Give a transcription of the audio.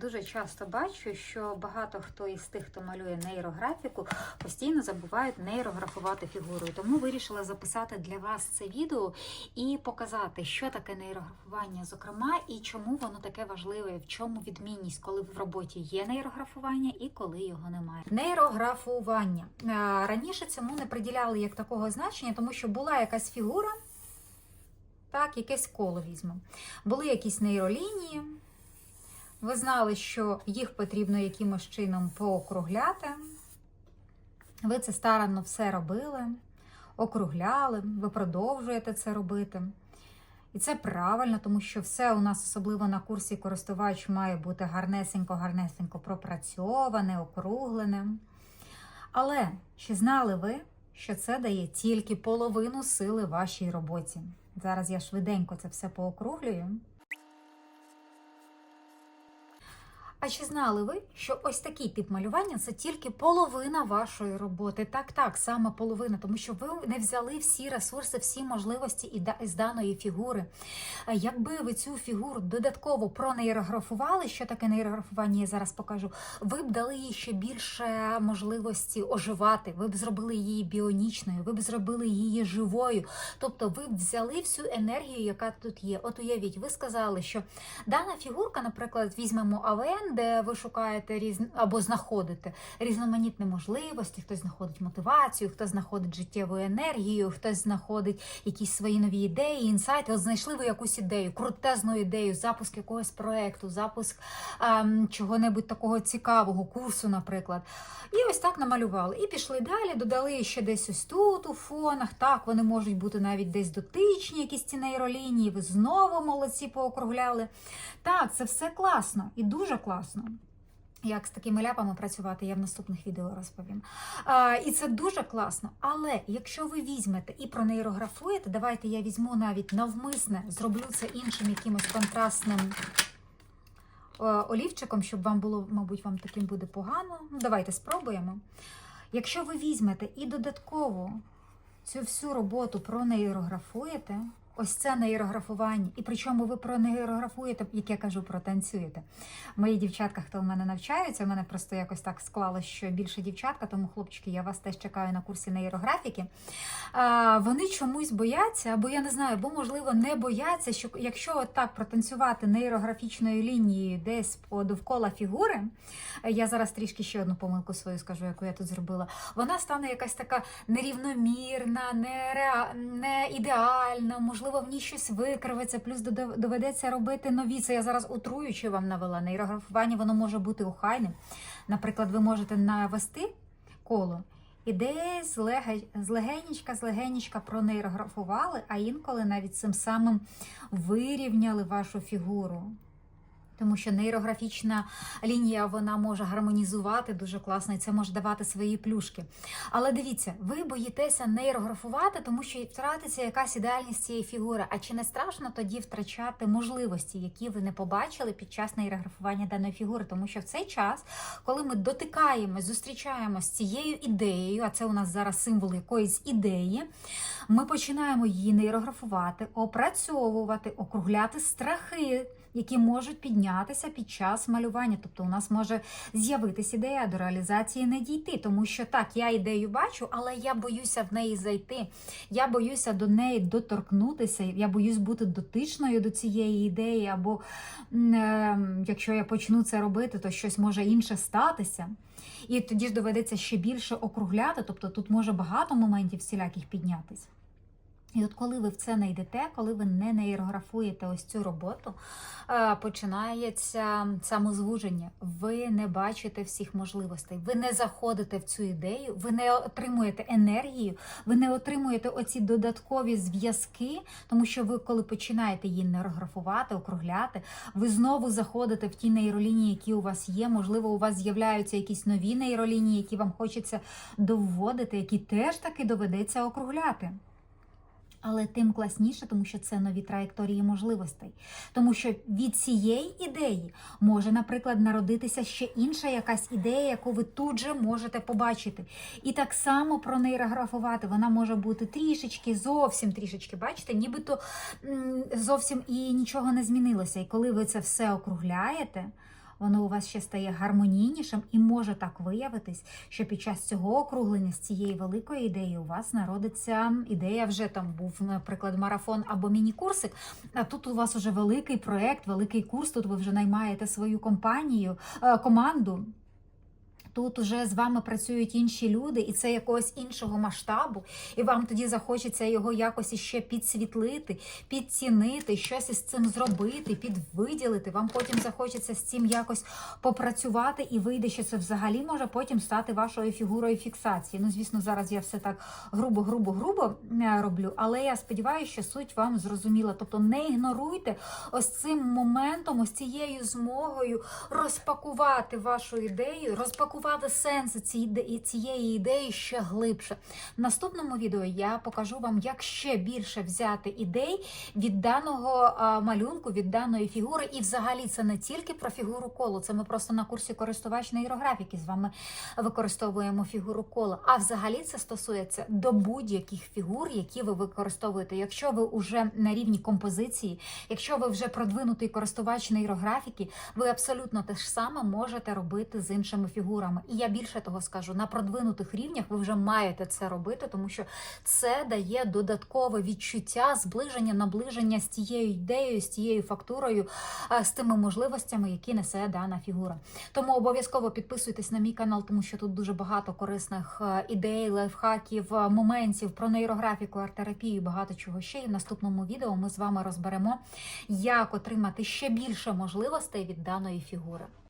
Дуже часто бачу, що багато хто із тих, хто малює нейрографіку, постійно забувають нейрографувати фігурою. Тому вирішила записати для вас це відео і показати, що таке нейрографування, зокрема, і чому воно таке важливе, в чому відмінність, коли в роботі є нейрографування і коли його немає. Нейрографування Е, раніше цьому не приділяли як такого значення, тому що була якась фігура. Так, якесь коло візьмемо. Були якісь нейролінії. Ви знали, що їх потрібно якимось чином поокругляти. Ви це старанно все робили, округляли, ви продовжуєте це робити. І це правильно, тому що все у нас, особливо на курсі користувач, має бути гарнесенько-гарнесенько пропрацьоване, округлене. Але чи знали ви, що це дає тільки половину сили вашій роботі? Зараз я швиденько це все поокруглюю. А чи знали ви, що ось такий тип малювання це тільки половина вашої роботи? Так, так, саме половина, тому що ви не взяли всі ресурси, всі можливості із даної фігури. Якби ви цю фігуру додатково пронейрографували, що таке нейрографування, я зараз покажу, ви б дали їй ще більше можливості оживати, ви б зробили її біонічною, ви б зробили її живою. Тобто ви б взяли всю енергію, яка тут є. От уявіть, ви сказали, що дана фігурка, наприклад, візьмемо АВН, де ви шукаєте різ... або знаходите різноманітні можливості, хтось знаходить мотивацію, хтось знаходить життєву енергію, хтось знаходить якісь свої нові ідеї, інсайти. От знайшли ви якусь ідею, крутезну ідею, запуск якогось проекту, запуск ем, чого-небудь такого цікавого, курсу, наприклад. І ось так намалювали. І пішли далі, додали ще десь ось тут у фонах. Так, вони можуть бути навіть десь дотичні, якісь ці нейролінії. Ви знову молодці поокругляли. Так, це все класно і дуже класно. Як з такими ляпами працювати, я в наступних відео розповім. А, і це дуже класно. Але якщо ви візьмете і пронейрографуєте, давайте я візьму навіть навмисне, зроблю це іншим якимось контрастним е, олівчиком, щоб вам було, мабуть, вам таким буде погано. Ну, Давайте спробуємо. Якщо ви візьмете і додатково цю всю роботу пронейрографуєте, ось це нейрографування, і причому ви пронейрографуєте, як я кажу, протанцюєте. Мої дівчатка, хто в мене навчаються, в мене просто якось так склалось, що більше дівчатка, тому хлопчики, я вас теж чекаю на курсі нейрографіки. А, вони чомусь бояться, або я не знаю, або можливо не бояться, що якщо от так протанцювати нейрографічною лінією десь по довкола фігури, я зараз трішки ще одну помилку свою скажу, яку я тут зробила. Вона стане якась така нерівномірна, нереа... не ідеальна, можливо, в ній щось викривиться, плюс доведеться робити нові. Це я зараз утруючи вам навела. Нейрографування воно може бути охайним. Наприклад, ви можете навести коло. І десь злега- з злегенічка пронейрографували, а інколи навіть цим самим вирівняли вашу фігуру. Тому що нейрографічна лінія вона може гармонізувати дуже класно, і це може давати свої плюшки. Але дивіться, ви боїтеся нейрографувати, тому що втратиться якась ідеальність цієї фігури. А чи не страшно тоді втрачати можливості, які ви не побачили під час нейрографування даної фігури? Тому що в цей час, коли ми дотикаємось, зустрічаємось з цією ідеєю, а це у нас зараз символ якоїсь ідеї, ми починаємо її нейрографувати, опрацьовувати, округляти страхи. Які можуть піднятися під час малювання, тобто у нас може з'явитися ідея до реалізації не дійти, тому що так, я ідею бачу, але я боюся в неї зайти. Я боюся до неї доторкнутися. Я боюсь бути дотичною до цієї ідеї, або е, якщо я почну це робити, то щось може інше статися. І тоді ж доведеться ще більше округляти, тобто тут може багато моментів всіляких піднятись. І от коли ви в це не йдете, коли ви не нейрографуєте ось цю роботу, е, починається самозвуження. Ви не бачите всіх можливостей, ви не заходите в цю ідею, ви не отримуєте енергію, ви не отримуєте оці додаткові зв'язки, тому що ви, коли починаєте її нейрографувати, округляти, ви знову заходите в ті нейролінії, які у вас є. Можливо, у вас з'являються якісь нові нейролінії, які вам хочеться доводити, які теж таки доведеться округляти. Але тим класніше, тому що це нові траєкторії можливостей. Тому що від цієї ідеї може, наприклад, народитися ще інша якась ідея, яку ви тут же можете побачити. І так само пронейрографувати. Вона може бути трішечки, зовсім трішечки, бачите, нібито зовсім і нічого не змінилося. І коли ви це все округляєте, воно у вас ще стає гармонійнішим, і може так виявитись, що під час цього округлення з цієї великої ідеї у вас народиться ідея. Вже там був, наприклад, марафон або міні-курсик. А тут у вас вже великий проект, великий курс. Тут ви вже наймаєте свою компанію, е, команду. Тут уже з вами працюють інші люди, і це якогось іншого масштабу, і вам тоді захочеться його якось іще підсвітлити, підцінити, щось із цим зробити, підвиділити. Вам потім захочеться з цим якось попрацювати, і вийде, що це взагалі може потім стати вашою фігурою фіксації. Ну, звісно, зараз я все так грубо, грубо, грубо роблю, але я сподіваюся, що суть вам зрозуміла. Тобто не ігноруйте ось цим моментом, ось цією змогою розпакувати вашу ідею, розпакувати сенси цієї цієї ідеї ще глибше. В наступному відео я покажу вам, як ще більше взяти ідей від даного малюнку, від даної фігури. І взагалі це не тільки про фігуру колу, це ми просто на курсі користувач нейрографіки з вами використовуємо фігуру кола. А взагалі це стосується до будь-яких фігур, які ви використовуєте. Якщо ви вже на рівні композиції, якщо ви вже продвинутий користувач нейрографіки, ви абсолютно те ж саме можете робити з іншими фігурами. І я більше того скажу, на продвинутих рівнях ви вже маєте це робити, тому що це дає додаткове відчуття, зближення, наближення з тією ідеєю, з тією фактурою, е, з тими можливостями, які несе дана фігура. Тому обов'язково підписуйтесь на мій канал, тому що тут дуже багато корисних е, ідей, лайфхаків, е, моментів про нейрографіку, арт-терапію, багато чого ще. І в наступному відео ми з вами розберемо, як отримати ще більше можливостей від даної фігури.